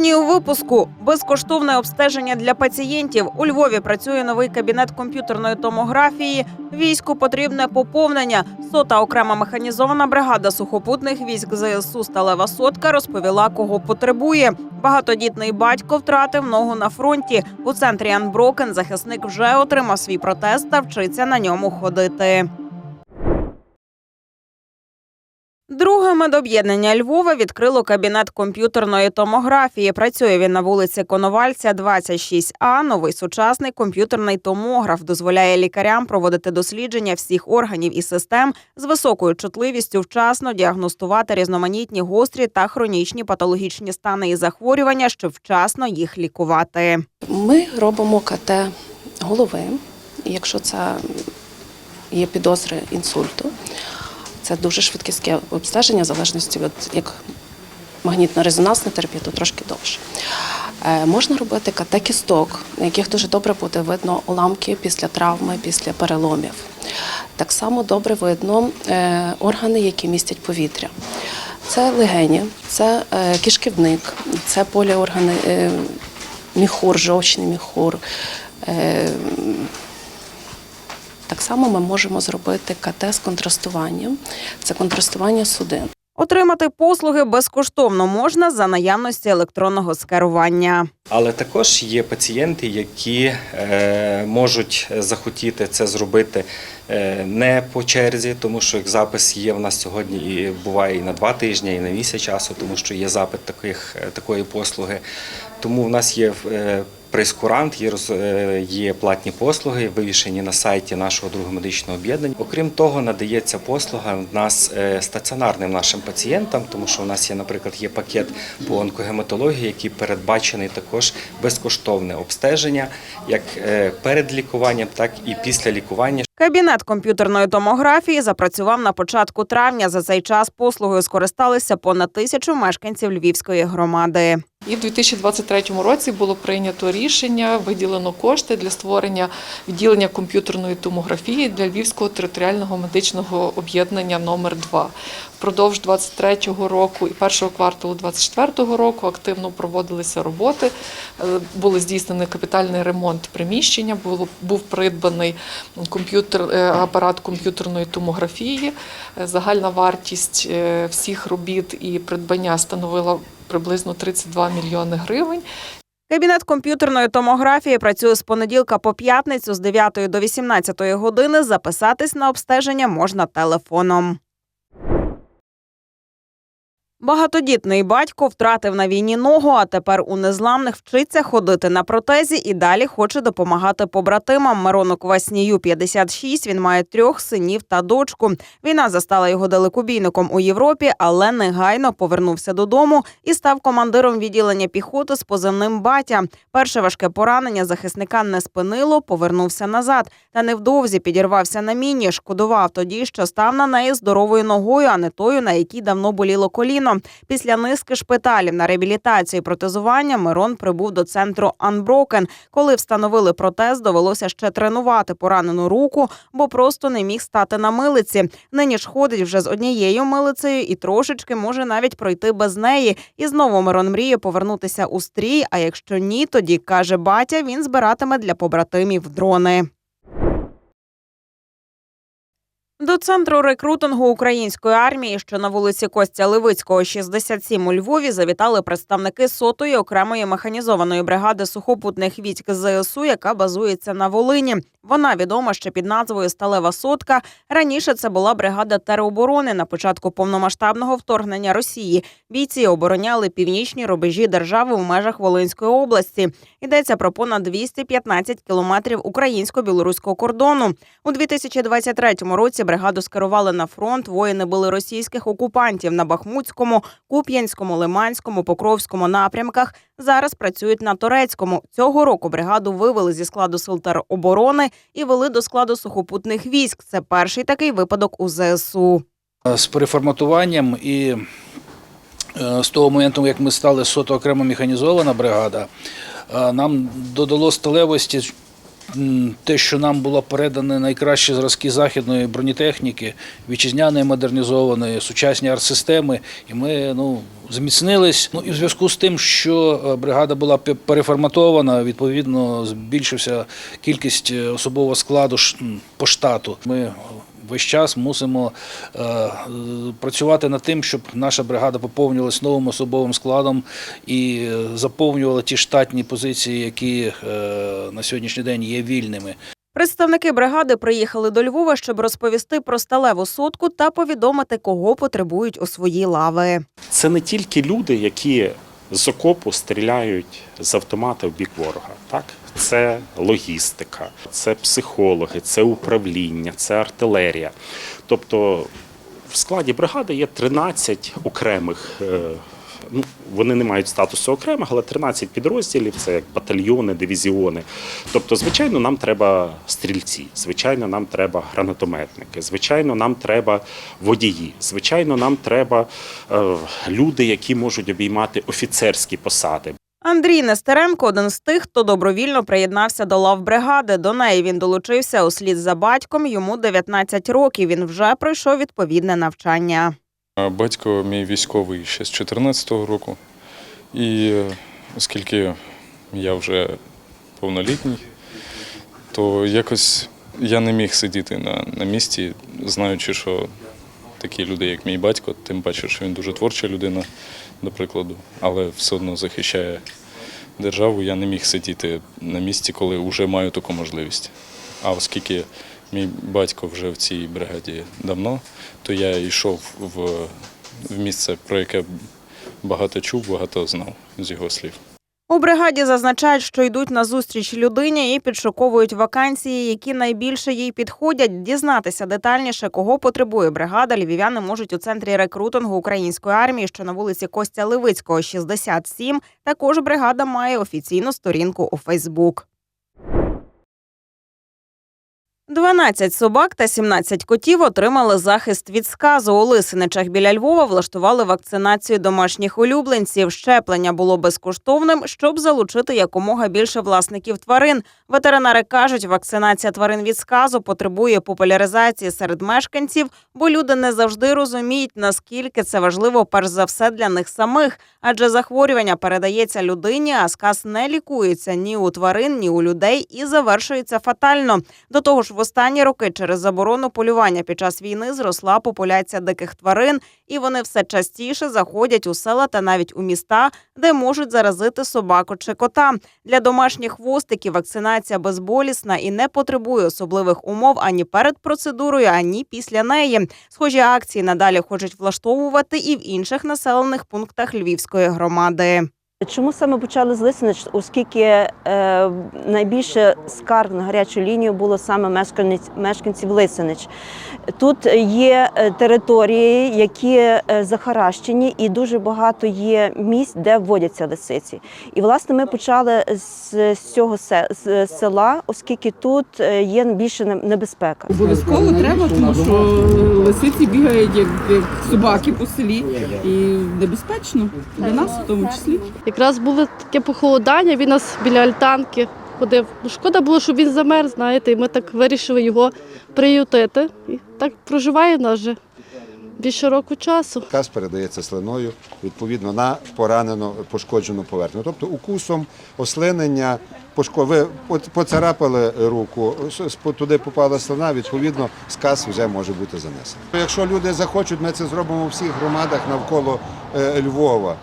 Сьогодні у випуску безкоштовне обстеження для пацієнтів. У Львові працює новий кабінет комп'ютерної томографії. Війську потрібне поповнення. Сота окрема механізована бригада сухопутних військ ЗСУ Сталева Сотка розповіла, кого потребує. Багатодітний батько втратив ногу на фронті. У центрі Анброкен захисник вже отримав свій протез та вчиться на ньому ходити. Друге медоб'єднання Львова відкрило кабінет комп'ютерної томографії. Працює він на вулиці Коновальця, 26А. Новий сучасний комп'ютерний томограф дозволяє лікарям проводити дослідження всіх органів і систем з високою чутливістю, вчасно діагностувати різноманітні гострі та хронічні патологічні стани і захворювання, щоб вчасно їх лікувати. Ми робимо КТ голови, якщо це є підозри інсульту. Це дуже швидкісне обстеження, в залежності від як магнітно-резонансна терапія, то трошки довше. Е, можна робити КТ кісток, на яких дуже добре буде видно уламки після травми, після переломів. Так само добре видно е, органи, які містять повітря. Це легені, це е, кишківник, це поліоргани, міхур, жовчний міхур. Так само ми можемо зробити КТ з контрастуванням. Це контрастування судин. Отримати послуги безкоштовно можна за наявності електронного скерування. Але також є пацієнти, які е, можуть захотіти це зробити е, не по черзі, тому що як запис є в нас сьогодні і буває і на два тижні, і на місяць часу, тому що є запит таких, е, такої послуги. Тому в нас є е, прейскурант, є, е, є платні послуги, вивішені на сайті нашого другого медичного об'єднання. Окрім того, надається послуга в нас е, стаціонарним нашим пацієнтам, тому що у нас є, наприклад, є пакет по онкогематології, який передбачений також безкоштовне обстеження, як е, перед лікуванням, так і після лікування. Кабінет комп'ютерної томографії запрацював на початку травня. За цей час послугою скористалися понад тисячу мешканців Львівської громади. І в 2023 році було прийнято рішення, виділено кошти для створення відділення комп'ютерної томографії для Львівського територіального медичного об'єднання номер 2 Впродовж 23 року і першого кварталу 24 року активно проводилися роботи. Е, Були здійснений капітальний ремонт приміщення, було був придбаний комп'ютер е, апарат комп'ютерної томографії. Е, Загальна вартість всіх робіт і придбання становила приблизно 32 мільйони гривень. Кабінет комп'ютерної томографії працює з понеділка по п'ятницю з 9 до 18 години. Записатись на обстеження можна телефоном. Багатодітний батько втратив на війні ногу, а тепер у незламних вчиться ходити на протезі і далі хоче допомагати побратимам. Мирону Кваснію 56, Він має трьох синів та дочку. Війна застала його далекобійником у Європі, але негайно повернувся додому і став командиром відділення піхоти з позивним батя. Перше важке поранення захисника не спинило, повернувся назад. Та невдовзі підірвався на міні. Шкодував тоді, що став на неї здоровою ногою, а не тою, на якій давно боліло коліно. Після низки шпиталів на реабілітацію і протезування Мирон прибув до центру Unbroken. Коли встановили протез, довелося ще тренувати поранену руку, бо просто не міг стати на милиці. Нині ж ходить вже з однією милицею і трошечки може навіть пройти без неї. І знову Мирон мріє повернутися у стрій. А якщо ні, тоді каже батя, він збиратиме для побратимів дрони. До центру рекрутингу української армії, що на вулиці Костя Левицького, 67 у Львові, завітали представники сотої окремої механізованої бригади сухопутних військ ЗСУ, яка базується на Волині. Вона відома ще під назвою Сталева Сотка. Раніше це була бригада тероборони на початку повномасштабного вторгнення Росії. Бійці обороняли північні рубежі держави в межах Волинської області. Йдеться про понад 215 кілометрів українсько-білоруського кордону. У 2023 році бригаду скерували на фронт. Воїни були російських окупантів на Бахмутському, Куп'янському, Лиманському, Покровському напрямках. Зараз працюють на турецькому. Цього року бригаду вивели зі складу сил тероборони і вели до складу сухопутних військ. Це перший такий випадок у ЗСУ. з переформатуванням і е, з того моменту, як ми стали сото окремо механізована бригада, е, нам додало сталевості те, що нам було передане найкращі зразки західної бронетехніки, вітчизняної модернізованої, сучасні артсистеми, і ми ну, зміцнились. Ну і в зв'язку з тим, що е, бригада була пе- переформатована, відповідно збільшився кількість е, особового складу по штату. Ми весь час мусимо е, працювати над тим, щоб наша бригада поповнювалась новим особовим складом і е, заповнювала ті штатні позиції, які е, на сьогоднішній день є вільними. Представники бригади приїхали до Львова, щоб розповісти про сталеву сотку та повідомити, кого потребують у свої лави. Це не тільки люди, які з окопу стріляють з автомата в бік ворога. Так? Це логістика, це психологи, це управління, це артилерія. Тобто в складі бригади є 13 окремих. Ну, вони не мають статусу окремих, але 13 підрозділів це як батальйони, дивізіони. Тобто, звичайно, нам треба стрільці, звичайно, нам треба гранатометники, звичайно, нам треба водії, звичайно, нам треба е, люди, які можуть обіймати офіцерські посади. Андрій Нестеренко один з тих, хто добровільно приєднався до лав бригади. До неї він долучився услід за батьком. Йому 19 років. Він вже пройшов відповідне навчання. Батько мій військовий ще з 14-го року. І е, оскільки я вже повнолітній, то якось я не міг сидіти на, на місці, знаючи, що такі люди, як мій батько, тим паче, що він дуже творча людина, до прикладу, але все одно захищає державу. Я не міг сидіти на місці, коли вже маю таку можливість. А оскільки мій батько вже в цій бригаді давно, то я йшов в, в місце, про яке багато чув, багато знав з його слів. У бригаді зазначають, що йдуть на зустріч людині і підшуковують вакансії, які найбільше їй підходять. Дізнатися детальніше, кого потребує бригада. Львів'яни можуть у центрі рекрутингу української армії, що на вулиці Костя Левицького, 67. Також бригада має офіційну сторінку у Фейсбук. 12 собак та 17 котів отримали захист від сказу. У Лисиничах біля Львова влаштували вакцинацію домашніх улюбленців. Щеплення було безкоштовним, щоб залучити якомога більше власників тварин. Ветеринари кажуть, вакцинація тварин від сказу потребує популяризації серед мешканців, бо люди не завжди розуміють, наскільки це важливо, перш за все для них самих. Адже захворювання передається людині, а сказ не лікується ні у тварин, ні у людей і завершується фатально. До того ж, останні роки через заборону полювання під час війни зросла популяція диких тварин, і вони все частіше заходять у села та навіть у міста, де можуть заразити собаку чи кота. Для домашніх хвостиків вакцинація безболісна і не потребує особливих умов ані перед процедурою, ані після неї. Схожі акції надалі хочуть влаштовувати і в інших населених пунктах Львівської громади. Чому саме почали з Лисинич? Оскільки е, найбільше скарг на гарячу лінію було саме мешканець, мешканців Лисинич. Тут є е, території, які е, захаращені, і дуже багато є місць, де вводяться лисиці. І власне ми почали з, з цього з села, оскільки тут е, є більше небезпека. Обов'язково треба, тому що лисиці бігають як собаки по селі і небезпечно для нас в тому числі. Якраз було таке похолодання, він нас біля альтанки ходив. Ну, шкода було, щоб він замер, знаєте, і ми так вирішили його приютити. І так проживає в нас вже більше року часу. Каз передається слиною відповідно на поранену пошкоджену поверхню. Тобто укусом, ослинення, ви поцарапали руку, туди попала слина, відповідно, сказ вже може бути занесений. Якщо люди захочуть, ми це зробимо у всіх громадах навколо е, Львова.